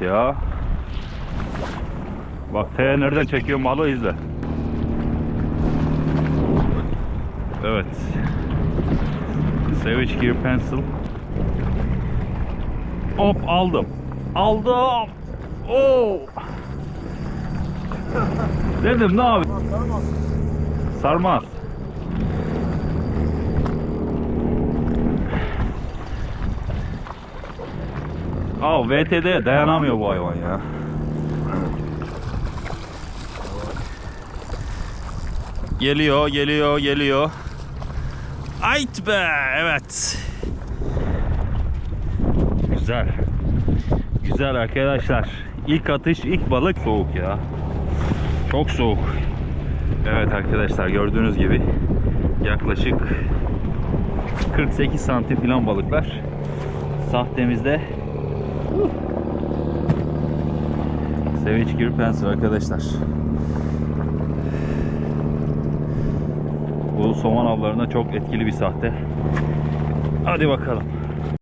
Ya. Bak T nereden çekiyor malı izle. Evet. Savage Gear Pencil. Hop aldım. Aldım. Oo. Dedim ne abi? Sarmaz. Sarmaz. Aa VTD dayanamıyor bu hayvan ya. Geliyor, geliyor, geliyor. Ayt be, evet. Güzel. Güzel arkadaşlar. İlk atış, ilk balık soğuk ya. Çok soğuk. Evet arkadaşlar gördüğünüz gibi yaklaşık 48 santim filan balıklar. Sahtemizde Savage Gear Pencil arkadaşlar. Bu somon avlarına çok etkili bir sahte. Hadi bakalım.